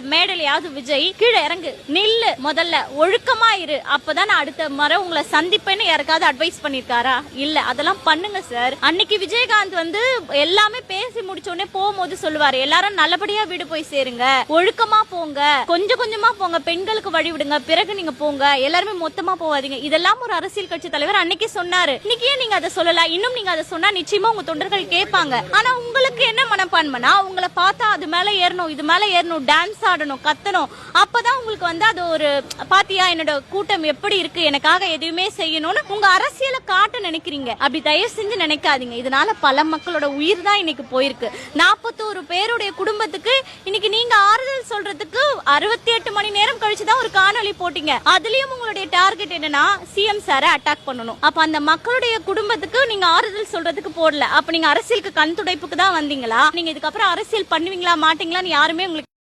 மேடலையாவது விஜய் கீழே இறங்கு. நில்லு முதல்ல. ஒழுக்கமா இரு. அப்பதான் நான் அடுத்த முறை உங்களை சந்திப்பேன்னு யாருக்காவது அட்வைஸ் பண்ணிருக்காரா? இல்ல. அதெல்லாம் பண்ணுங்க சார் அன்னைக்கு விஜயகாந்த் வந்து எல்லாமே பேசி முடிச்ச உடனே போகும்போது சொல்லுவாரு எல்லாரும் நல்லபடியா வீடு போய் சேருங்க. ஒழுக்கமா போங்க. கொஞ்சம் கொஞ்சமா போங்க. பெண்களுக்கு வழி விடுங்க. பிறகு நீங்க போங்க. எல்லாருமே மொத்தமா போவாதீங்க. இதெல்லாம் ஒரு அரசியல் கட்சி தலைவர் அன்னைக்கு சொன்னாரு. இன்னைக்கு ஏன் நீங்க அதை சொல்லல? இன்னும் நீங்க அதை சொன்னா நிச்சயமா உங்க தொண்டர்கள் கேட்பாங்க. ஆனா உங்களுக்கு என்ன மனப்பான்மைனா உங்களை பார்த்தா அது மேல ஏறணும் இது மேல ஏறணும் டான்ஸ் ஆடணும் கத்தணும். அப்பதான் உங்களுக்கு வந்து அது ஒரு பாத்தியா என்னோட கூட்டம் எப்படி இருக்கு எனக்காக எதுவுமே செய்யணும்னு உங்க அரசியலை காட்ட நினைக்கிறீங்க. அப்படி தயவு செஞ்சு நினைக்காதீங்க. இதனால பல மக்களோட உயிர் தான் இன்னைக்கு போயிருக்கு. நாற்பத்தோரு பேருடைய குடும்பத்துக்கு இன்னைக்கு நீங்க ஆறுதல் சொல்றதுக்கு அறுபத்தி எட்டு மணி நேரம் கழிச்சு தான் ஒரு காணொளி போட்டீங்க. அதுலயும் உங்களுடைய டார்கெட் என்னன்னா சிஎம் சாரை அட்டாக் பண்ணணும். அப்ப அந்த மக்களுடைய குடும்பத்துக்கு நீங்க ஆறுதல் சொல்றதுக்கு போடல. அப்ப நீங்க அரசியலுக்கு கண் துடைப்புக்கு தான் வந்தீங்களா? நீங்க இதுக்கப்புறம் அரசியல் பண்ணுவீங்களா மாட்டீங்களான்னு யாருமே உங்களுக்கு